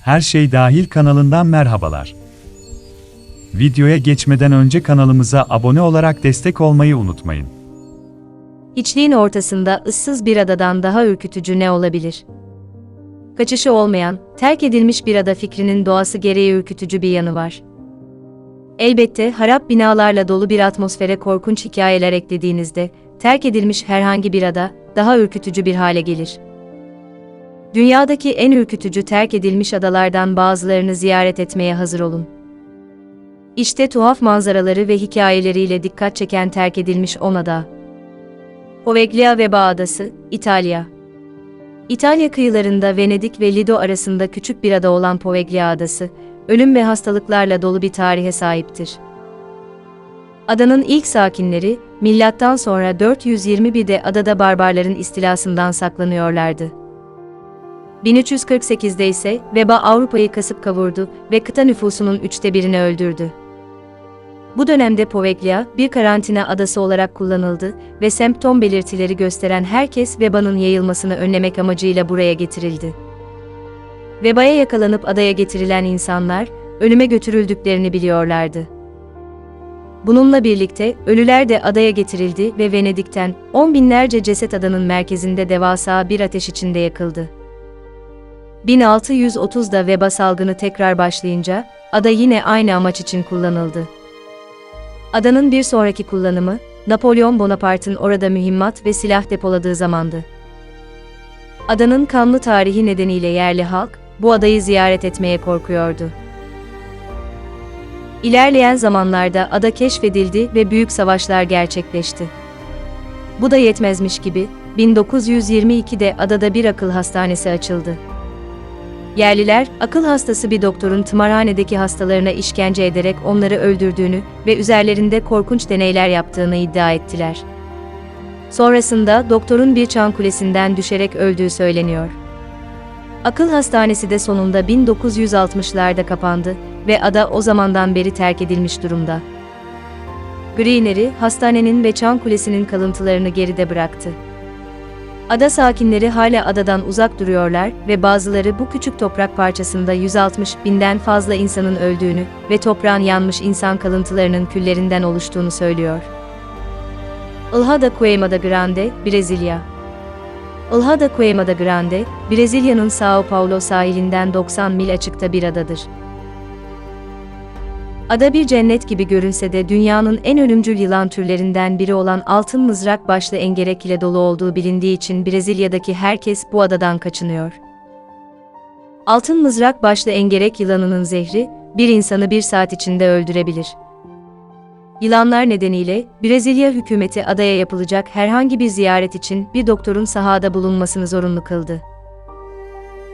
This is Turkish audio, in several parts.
Her Şey Dahil kanalından merhabalar. Videoya geçmeden önce kanalımıza abone olarak destek olmayı unutmayın. Hiçliğin ortasında ıssız bir adadan daha ürkütücü ne olabilir? Kaçışı olmayan, terk edilmiş bir ada fikrinin doğası gereği ürkütücü bir yanı var. Elbette harap binalarla dolu bir atmosfere korkunç hikayeler eklediğinizde, terk edilmiş herhangi bir ada, daha ürkütücü bir hale gelir. Dünyadaki en ürkütücü terk edilmiş adalardan bazılarını ziyaret etmeye hazır olun. İşte tuhaf manzaraları ve hikayeleriyle dikkat çeken terk edilmiş 10 ada. Poveglia ve Bağ Adası, İtalya. İtalya kıyılarında Venedik ve Lido arasında küçük bir ada olan Poveglia Adası, ölüm ve hastalıklarla dolu bir tarihe sahiptir. Adanın ilk sakinleri, milattan sonra 421'de adada barbarların istilasından saklanıyorlardı. 1348'de ise veba Avrupa'yı kasıp kavurdu ve kıta nüfusunun üçte birini öldürdü. Bu dönemde Poveglia, bir karantina adası olarak kullanıldı ve semptom belirtileri gösteren herkes vebanın yayılmasını önlemek amacıyla buraya getirildi. Vebaya yakalanıp adaya getirilen insanlar, ölüme götürüldüklerini biliyorlardı. Bununla birlikte ölüler de adaya getirildi ve Venedik'ten on binlerce ceset adanın merkezinde devasa bir ateş içinde yakıldı. 1630'da veba salgını tekrar başlayınca, ada yine aynı amaç için kullanıldı. Adanın bir sonraki kullanımı, Napolyon Bonaparte'ın orada mühimmat ve silah depoladığı zamandı. Adanın kanlı tarihi nedeniyle yerli halk, bu adayı ziyaret etmeye korkuyordu. İlerleyen zamanlarda ada keşfedildi ve büyük savaşlar gerçekleşti. Bu da yetmezmiş gibi, 1922'de adada bir akıl hastanesi açıldı. Yerliler, akıl hastası bir doktorun tımarhanedeki hastalarına işkence ederek onları öldürdüğünü ve üzerlerinde korkunç deneyler yaptığını iddia ettiler. Sonrasında doktorun bir çan kulesinden düşerek öldüğü söyleniyor. Akıl hastanesi de sonunda 1960'larda kapandı ve ada o zamandan beri terk edilmiş durumda. Greener'i, hastanenin ve çan kulesinin kalıntılarını geride bıraktı. Ada sakinleri hala adadan uzak duruyorlar ve bazıları bu küçük toprak parçasında 160 binden fazla insanın öldüğünü ve toprağın yanmış insan kalıntılarının küllerinden oluştuğunu söylüyor. Ilha da Coima da Grande, Brezilya Ilha da Coima da Grande, Brezilya'nın São Paulo sahilinden 90 mil açıkta bir adadır. Ada bir cennet gibi görünse de dünyanın en ölümcül yılan türlerinden biri olan altın mızrak başlı engerek ile dolu olduğu bilindiği için Brezilya'daki herkes bu adadan kaçınıyor. Altın mızrak başlı engerek yılanının zehri, bir insanı bir saat içinde öldürebilir. Yılanlar nedeniyle Brezilya hükümeti adaya yapılacak herhangi bir ziyaret için bir doktorun sahada bulunmasını zorunlu kıldı.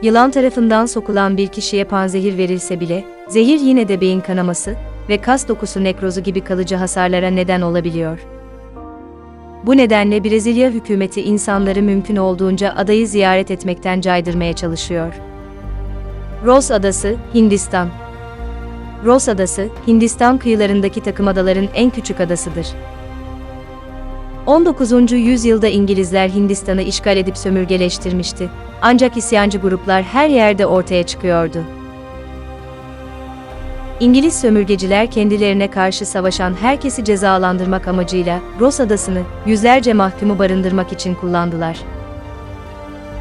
Yılan tarafından sokulan bir kişiye panzehir verilse bile, zehir yine de beyin kanaması ve kas dokusu nekrozu gibi kalıcı hasarlara neden olabiliyor. Bu nedenle Brezilya hükümeti insanları mümkün olduğunca adayı ziyaret etmekten caydırmaya çalışıyor. Ross Adası, Hindistan Ross Adası, Hindistan kıyılarındaki takımadaların en küçük adasıdır. 19. yüzyılda İngilizler Hindistan'ı işgal edip sömürgeleştirmişti. Ancak isyancı gruplar her yerde ortaya çıkıyordu. İngiliz sömürgeciler kendilerine karşı savaşan herkesi cezalandırmak amacıyla Ross Adası'nı yüzlerce mahkumu barındırmak için kullandılar.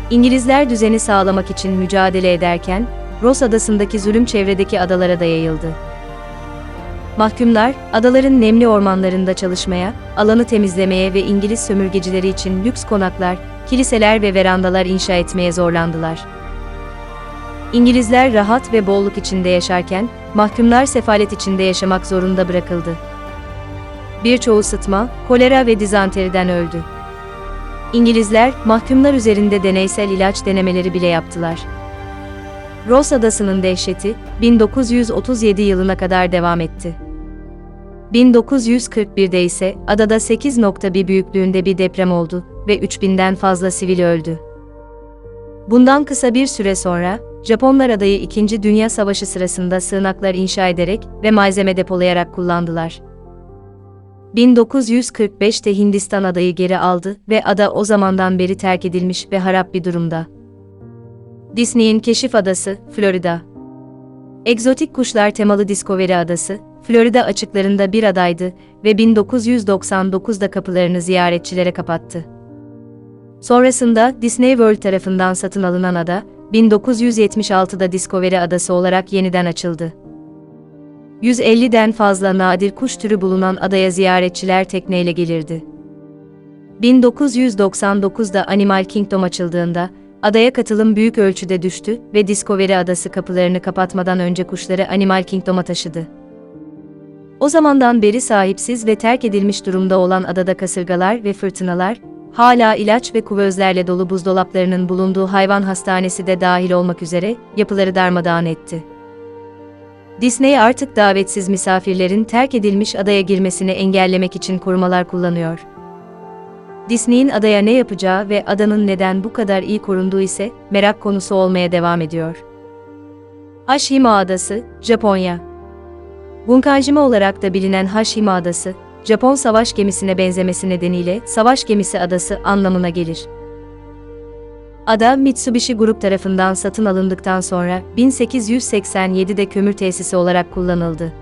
İngilizler düzeni sağlamak için mücadele ederken, Ross Adası'ndaki zulüm çevredeki adalara da yayıldı. Mahkumlar, adaların nemli ormanlarında çalışmaya, alanı temizlemeye ve İngiliz sömürgecileri için lüks konaklar, kiliseler ve verandalar inşa etmeye zorlandılar. İngilizler rahat ve bolluk içinde yaşarken, mahkumlar sefalet içinde yaşamak zorunda bırakıldı. Birçoğu sıtma, kolera ve dizanteriden öldü. İngilizler, mahkumlar üzerinde deneysel ilaç denemeleri bile yaptılar. Ross Adası'nın dehşeti, 1937 yılına kadar devam etti. 1941'de ise adada 8.1 büyüklüğünde bir deprem oldu ve 3000'den fazla sivil öldü. Bundan kısa bir süre sonra, Japonlar adayı 2. Dünya Savaşı sırasında sığınaklar inşa ederek ve malzeme depolayarak kullandılar. 1945'te Hindistan adayı geri aldı ve ada o zamandan beri terk edilmiş ve harap bir durumda. Disney'in Keşif Adası, Florida Egzotik kuşlar temalı Discovery Adası, Florida açıklarında bir adaydı ve 1999'da kapılarını ziyaretçilere kapattı. Sonrasında Disney World tarafından satın alınan ada, 1976'da Discovery Adası olarak yeniden açıldı. 150'den fazla nadir kuş türü bulunan adaya ziyaretçiler tekneyle gelirdi. 1999'da Animal Kingdom açıldığında, adaya katılım büyük ölçüde düştü ve Discovery Adası kapılarını kapatmadan önce kuşları Animal Kingdom'a taşıdı. O zamandan beri sahipsiz ve terk edilmiş durumda olan adada kasırgalar ve fırtınalar, hala ilaç ve kuvözlerle dolu buzdolaplarının bulunduğu hayvan hastanesi de dahil olmak üzere yapıları darmadağın etti. Disney artık davetsiz misafirlerin terk edilmiş adaya girmesini engellemek için korumalar kullanıyor. Disney'in adaya ne yapacağı ve adanın neden bu kadar iyi korunduğu ise merak konusu olmaya devam ediyor. Hashima Adası, Japonya Bunkanjima olarak da bilinen Hashima Adası, Japon savaş gemisine benzemesi nedeniyle savaş gemisi adası anlamına gelir. Ada Mitsubishi Grup tarafından satın alındıktan sonra 1887'de kömür tesisi olarak kullanıldı.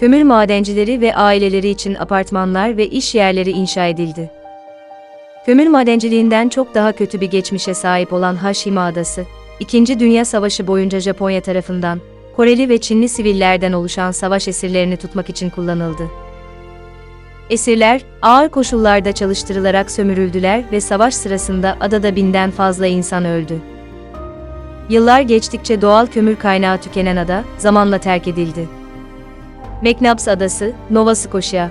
Kömür madencileri ve aileleri için apartmanlar ve iş yerleri inşa edildi. Kömür madenciliğinden çok daha kötü bir geçmişe sahip olan Hashima Adası, İkinci Dünya Savaşı boyunca Japonya tarafından, Koreli ve Çinli sivillerden oluşan savaş esirlerini tutmak için kullanıldı. Esirler, ağır koşullarda çalıştırılarak sömürüldüler ve savaş sırasında adada binden fazla insan öldü. Yıllar geçtikçe doğal kömür kaynağı tükenen ada, zamanla terk edildi. McNabbs Adası, Nova Scotia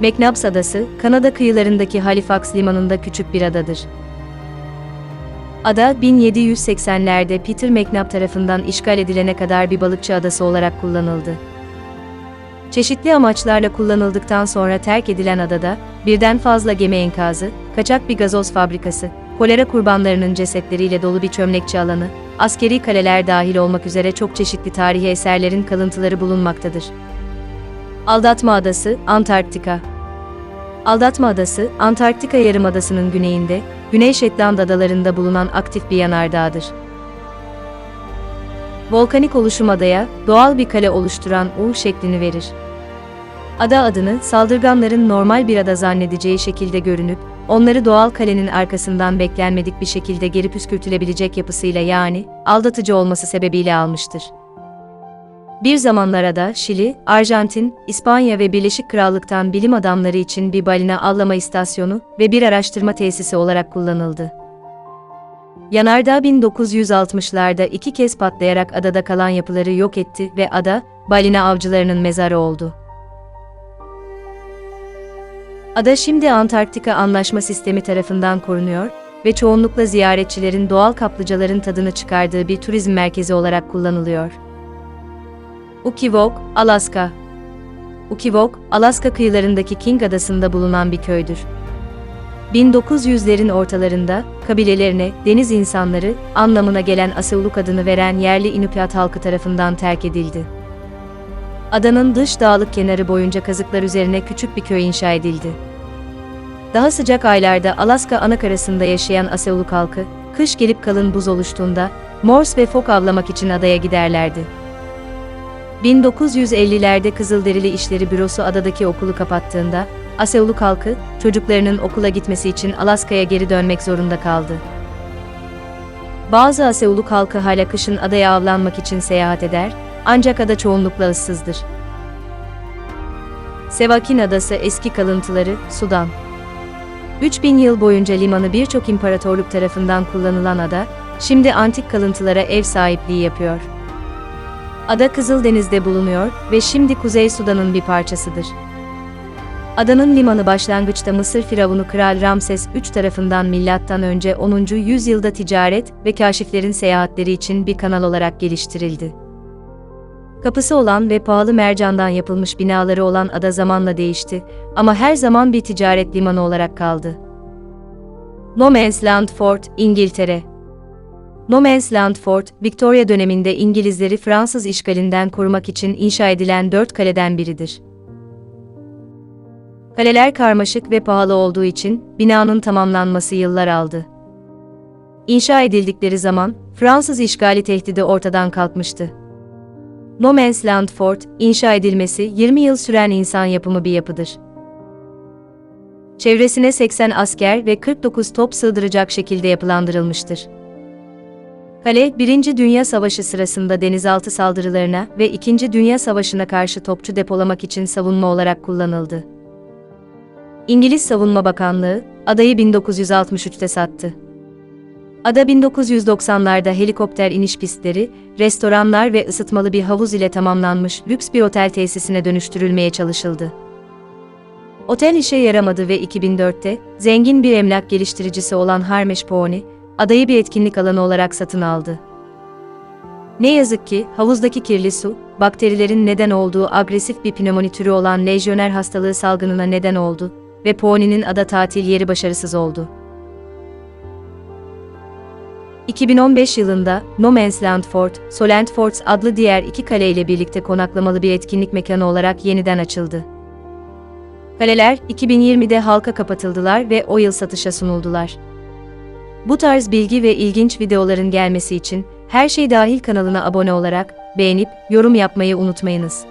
McNabbs Adası, Kanada kıyılarındaki Halifax limanında küçük bir adadır. Ada, 1780'lerde Peter McNabb tarafından işgal edilene kadar bir balıkçı adası olarak kullanıldı. Çeşitli amaçlarla kullanıldıktan sonra terk edilen adada, birden fazla gemi enkazı, kaçak bir gazoz fabrikası, kolera kurbanlarının cesetleriyle dolu bir çömlekçi alanı, askeri kaleler dahil olmak üzere çok çeşitli tarihi eserlerin kalıntıları bulunmaktadır. Aldatma Adası, Antarktika Aldatma Adası, Antarktika Yarımadası'nın güneyinde, Güney Shetland Adaları'nda bulunan aktif bir yanardağdır. Volkanik oluşum adaya, doğal bir kale oluşturan U şeklini verir. Ada adını, saldırganların normal bir ada zannedeceği şekilde görünüp, onları doğal kalenin arkasından beklenmedik bir şekilde geri püskürtülebilecek yapısıyla yani, aldatıcı olması sebebiyle almıştır. Bir zamanlar ada, Şili, Arjantin, İspanya ve Birleşik Krallık'tan bilim adamları için bir balina avlama istasyonu ve bir araştırma tesisi olarak kullanıldı. Yanardağ 1960'larda iki kez patlayarak adada kalan yapıları yok etti ve ada, balina avcılarının mezarı oldu. Ada şimdi Antarktika Anlaşma Sistemi tarafından korunuyor ve çoğunlukla ziyaretçilerin doğal kaplıcaların tadını çıkardığı bir turizm merkezi olarak kullanılıyor. Ukivok, Alaska Ukivok, Alaska kıyılarındaki King Adası'nda bulunan bir köydür. 1900'lerin ortalarında, kabilelerine, deniz insanları, anlamına gelen Aseuluk adını veren yerli Inupiat halkı tarafından terk edildi. Adanın dış dağlık kenarı boyunca kazıklar üzerine küçük bir köy inşa edildi. Daha sıcak aylarda Alaska anakarasında yaşayan Aseuluk halkı, kış gelip kalın buz oluştuğunda, morse ve fok avlamak için adaya giderlerdi. 1950'lerde Kızılderili İşleri Bürosu adadaki okulu kapattığında, Aseuluk halkı, çocuklarının okula gitmesi için Alaska'ya geri dönmek zorunda kaldı. Bazı Aseuluk halkı hala kışın adaya avlanmak için seyahat eder, ancak ada çoğunlukla ıssızdır. Sevakin Adası eski kalıntıları, Sudan. 3000 yıl boyunca limanı birçok imparatorluk tarafından kullanılan ada, şimdi antik kalıntılara ev sahipliği yapıyor. Ada Kızıldeniz'de bulunuyor ve şimdi Kuzey Sudan'ın bir parçasıdır. Adanın limanı başlangıçta Mısır Firavunu Kral Ramses III tarafından milattan önce 10. yüzyılda ticaret ve kaşiflerin seyahatleri için bir kanal olarak geliştirildi. Kapısı olan ve pahalı mercandan yapılmış binaları olan ada zamanla değişti ama her zaman bir ticaret limanı olarak kaldı. No Man's Land Fort, İngiltere No Man's Land Fort, Victoria döneminde İngilizleri Fransız işgalinden korumak için inşa edilen dört kaleden biridir. Kaleler karmaşık ve pahalı olduğu için binanın tamamlanması yıllar aldı. inşa edildikleri zaman Fransız işgali tehdidi ortadan kalkmıştı. No Man's Land Fort, inşa edilmesi 20 yıl süren insan yapımı bir yapıdır. Çevresine 80 asker ve 49 top sığdıracak şekilde yapılandırılmıştır. Kale, 1. Dünya Savaşı sırasında denizaltı saldırılarına ve 2. Dünya Savaşı'na karşı topçu depolamak için savunma olarak kullanıldı. İngiliz Savunma Bakanlığı, adayı 1963'te sattı. Ada 1990'larda helikopter iniş pistleri, restoranlar ve ısıtmalı bir havuz ile tamamlanmış lüks bir otel tesisine dönüştürülmeye çalışıldı. Otel işe yaramadı ve 2004'te zengin bir emlak geliştiricisi olan Harmesh Pony, adayı bir etkinlik alanı olarak satın aldı. Ne yazık ki havuzdaki kirli su, bakterilerin neden olduğu agresif bir pnömoni türü olan lejyoner hastalığı salgınına neden oldu ve Pony'nin ada tatil yeri başarısız oldu. 2015 yılında No Man's Land Fort, Solent Forts adlı diğer iki kale ile birlikte konaklamalı bir etkinlik mekanı olarak yeniden açıldı. Kaleler 2020'de halka kapatıldılar ve o yıl satışa sunuldular. Bu tarz bilgi ve ilginç videoların gelmesi için Her Şey Dahil kanalına abone olarak beğenip yorum yapmayı unutmayınız.